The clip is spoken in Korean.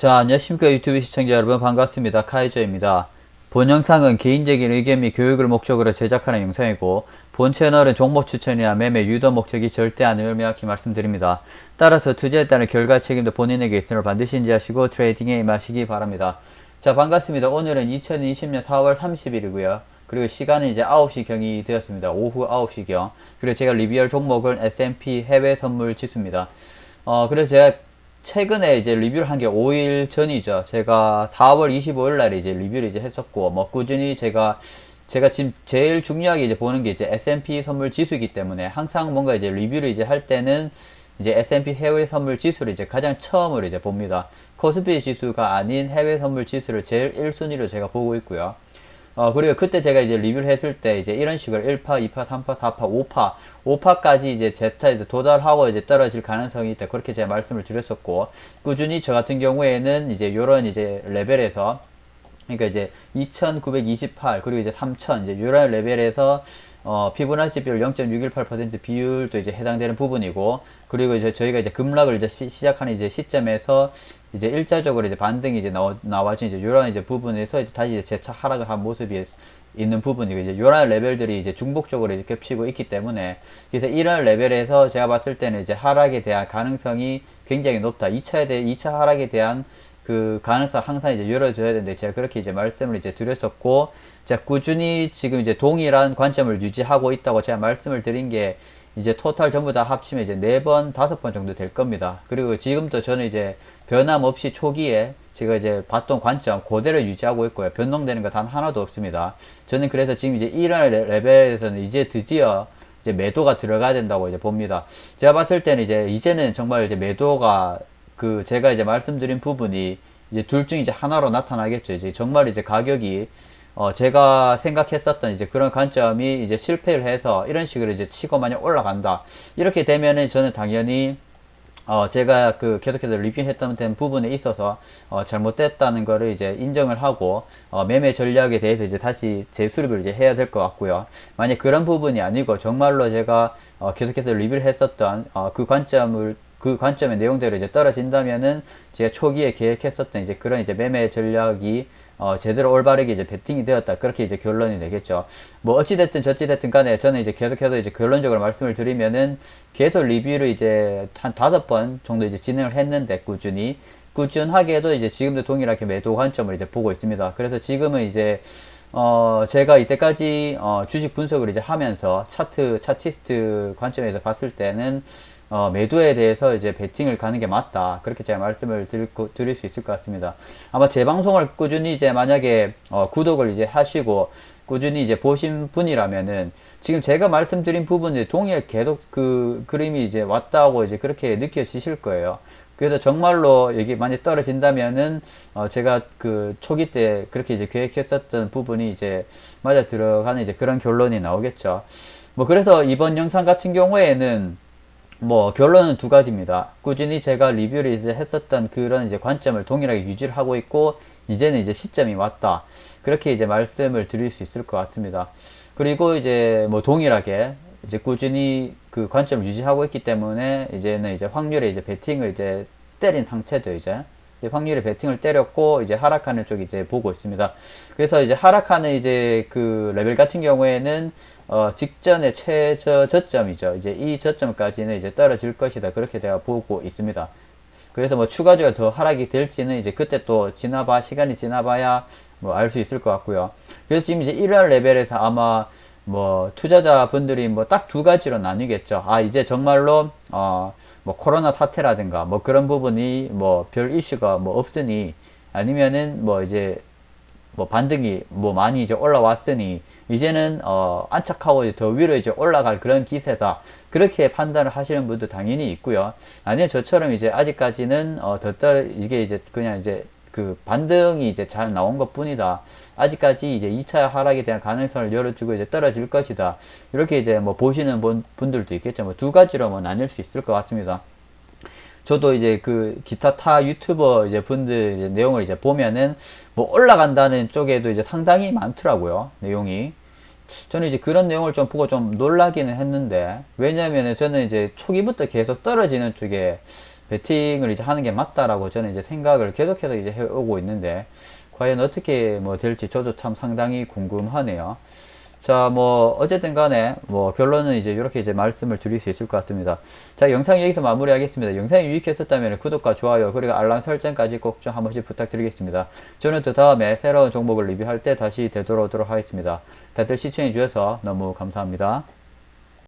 자, 안녕하십니까 유튜브 시청자 여러분 반갑습니다. 카이저입니다. 본 영상은 개인적인 의견 및 교육을 목적으로 제작하는 영상이고 본 채널은 종목 추천이나 매매 유도 목적이 절대 아님을 명확히 말씀드립니다. 따라서 투자에 따른 결과 책임도 본인에게 있으므로 반드시 인지하시고 트레이딩에 임하시기 바랍니다. 자, 반갑습니다. 오늘은 2020년 4월 30일이고요. 그리고 시간은 이제 9시 경이 되었습니다. 오후 9시경. 그리고 제가 리뷰할 종목은 S&P 해외 선물 지수입니다. 어, 그래서 제가 최근에 이제 리뷰를 한 게 5일 전이죠. 제가 4월 25일 날에 이제 리뷰를 이제 했었고, 뭐 꾸준히 제가 제가 지금 제일 중요하게 이제 보는 게 이제 S&P 선물 지수이기 때문에 항상 뭔가 이제 리뷰를 이제 할 때는 이제 S&P 해외 선물 지수를 이제 가장 처음으로 이제 봅니다. 코스피 지수가 아닌 해외 선물 지수를 제일 1순위로 제가 보고 있고요. 어, 그리고 그때 제가 이제 리뷰를 했을 때 이제 이런 식으로 1파, 2파, 3파, 4파, 5파, 5파까지 이제 제타 이제 도달하고 이제 떨어질 가능성이 있다. 그렇게 제가 말씀을 드렸었고, 꾸준히 저 같은 경우에는 이제 요런 이제 레벨에서 그러니까 이제 2928 그리고 이제 3000 이제 이런 레벨에서 어, 피보나치 비율 0.618% 비율도 이제 해당되는 부분이고 그리고 이제 저희가 이제 급락을 이제 시, 작하는 이제 시점에서 이제 일자적으로 이제 반등이 이제 나와, 나와진 이제 이런 이제 부분에서 이제 다시 이제 재차 하락을 한 모습이 있는 부분이고 이제 이런 레벨들이 이제 중복적으로 이제 겹치고 있기 때문에 그래서 이런 레벨에서 제가 봤을 때는 이제 하락에 대한 가능성이 굉장히 높다. 2차에 대해 2차 하락에 대한 그 가능성 항상 이제 열어줘야 되는데 제가 그렇게 이제 말씀을 이제 드렸었고 제가 꾸준히 지금 이제 동일한 관점을 유지하고 있다고 제가 말씀을 드린 게 이제 토탈 전부 다 합치면 이제 네 번, 다섯 번 정도 될 겁니다. 그리고 지금도 저는 이제 변함없이 초기에 제가 이제 봤던 관점 그대로 유지하고 있고요. 변동되는 거 단 하나도 없습니다. 저는 그래서 지금 이제 이런 레벨에서는 이제 드디어 이제 매도가 들어가야 된다고 이제 봅니다. 제가 봤을 때는 이제 이제는 정말 이제 매도가 그 제가 이제 말씀드린 부분이 이제 둘 중 이제 하나로 나타나겠죠. 이제 정말 이제 가격이 어 제가 생각했었던 이제 그런 관점이 이제 실패를 해서 이런 식으로 이제 치고 만약 올라간다. 이렇게 되면은 저는 당연히 어 제가 그 계속해서 리뷰했던 된 부분에 있어서 어 잘못됐다는 거를 이제 인정을 하고 어 매매 전략에 대해서 이제 다시 재수립을 이제 해야 될 것 같고요. 만약 그런 부분이 아니고 정말로 제가 어 계속해서 리뷰를 했었던 어 그 관점을 그 관점의 내용대로 이제 떨어진다면은 제가 초기에 계획했었던 이제 그런 이제 매매 전략이 어, 제대로 올바르게 이제 베팅이 되었다. 그렇게 이제 결론이 되겠죠. 뭐, 어찌됐든 저찌됐든 간에 저는 이제 계속해서 이제 결론적으로 말씀을 드리면은 계속 리뷰를 이제 한 다섯 번 정도 이제 진행을 했는데 꾸준히. 꾸준하게도 이제 지금도 동일하게 매도 관점을 이제 보고 있습니다. 그래서 지금은 이제 어, 제가 이때까지 어, 주식 분석을 이제 하면서 차트, 차티스트 관점에서 봤을 때는 어, 매도에 대해서 이제 베팅을 가는 게 맞다. 그렇게 제가 말씀을 드릴, 드릴 수 있을 것 같습니다. 아마 제 방송을 꾸준히 이제 만약에 어, 구독을 이제 하시고 꾸준히 이제 보신 분이라면은 지금 제가 말씀드린 부분이 동일 계속 그 그림이 이제 왔다고 이제 그렇게 느껴지실 거예요. 그래서 정말로 여기 많이 떨어진다면은 어 제가 그 초기 때 그렇게 이제 계획했었던 부분이 이제 맞아 들어가는 이제 그런 결론이 나오겠죠. 뭐 그래서 이번 영상 같은 경우에는 뭐 결론은 두 가지입니다. 꾸준히 제가 리뷰를 이제 했었던 그런 이제 관점을 동일하게 유지를 하고 있고 이제는 이제 시점이 왔다. 그렇게 이제 말씀을 드릴 수 있을 것 같습니다. 그리고 이제 뭐 동일하게 이제 꾸준히 그 관점을 유지하고 있기 때문에 이제는 이제 확률에 이제 베팅을 이제 때린 상태죠, 이제. 확률에 베팅을 때렸고 이제 하락하는 쪽 이제 보고 있습니다. 그래서 이제 하락하는 이제 그 레벨 같은 경우에는 어 직전의 최저 저점이죠. 이제 이 저점까지는 이제 떨어질 것이다. 그렇게 제가 보고 있습니다. 그래서 뭐 추가적으로 더 하락이 될지는 이제 그때 또 지나봐 시간이 지나봐야 뭐 알 수 있을 것 같고요. 그래서 지금 이제 1월 레벨에서 아마 뭐 투자자분들이 뭐 딱 두 가지로 나뉘겠죠. 아 이제 정말로 어 뭐 코로나 사태라든가 뭐 그런 부분이 뭐 별 이슈가 뭐 없으니 아니면은 뭐 이제 뭐 반등이 뭐 많이 이제 올라왔으니 이제는 어 안착하고 이제 더 위로 이제 올라갈 그런 기세다 그렇게 판단을 하시는 분도 당연히 있고요 아니면 저처럼 이제 아직까지는 어더 이게 이제 그냥 이제 그 반등이 이제 잘 나온 것 뿐이다. 아직까지 이제 2차 하락에 대한 가능성을 열어주고 이제 떨어질 것이다. 이렇게 이제 뭐 보시는 분들도 있겠죠. 뭐 두 가지로 뭐 나뉠 수 있을 것 같습니다. 저도 이제 그 기타 타 유튜버 이제 분들 이제 내용을 이제 보면은 뭐 올라간다는 쪽에도 이제 상당히 많더라고요. 내용이. 저는 이제 그런 내용을 좀 보고 좀 놀라기는 했는데 왜냐하면 저는 이제 초기부터 계속 떨어지는 쪽에 베팅을 이제 하는 게 맞다라고 저는 이제 생각을 계속해서 이제 해오고 있는데 과연 어떻게 뭐 될지 저도 참 상당히 궁금하네요. 자, 뭐, 어쨌든 간에, 뭐, 결론은 이제 이렇게 이제 말씀을 드릴 수 있을 것 같습니다. 자, 영상 여기서 마무리하겠습니다. 영상이 유익했었다면 구독과 좋아요, 그리고 알람 설정까지 꼭 좀 한 번씩 부탁드리겠습니다. 저는 또 다음에 새로운 종목을 리뷰할 때 다시 되돌아오도록 하겠습니다. 다들 시청해주셔서 너무 감사합니다.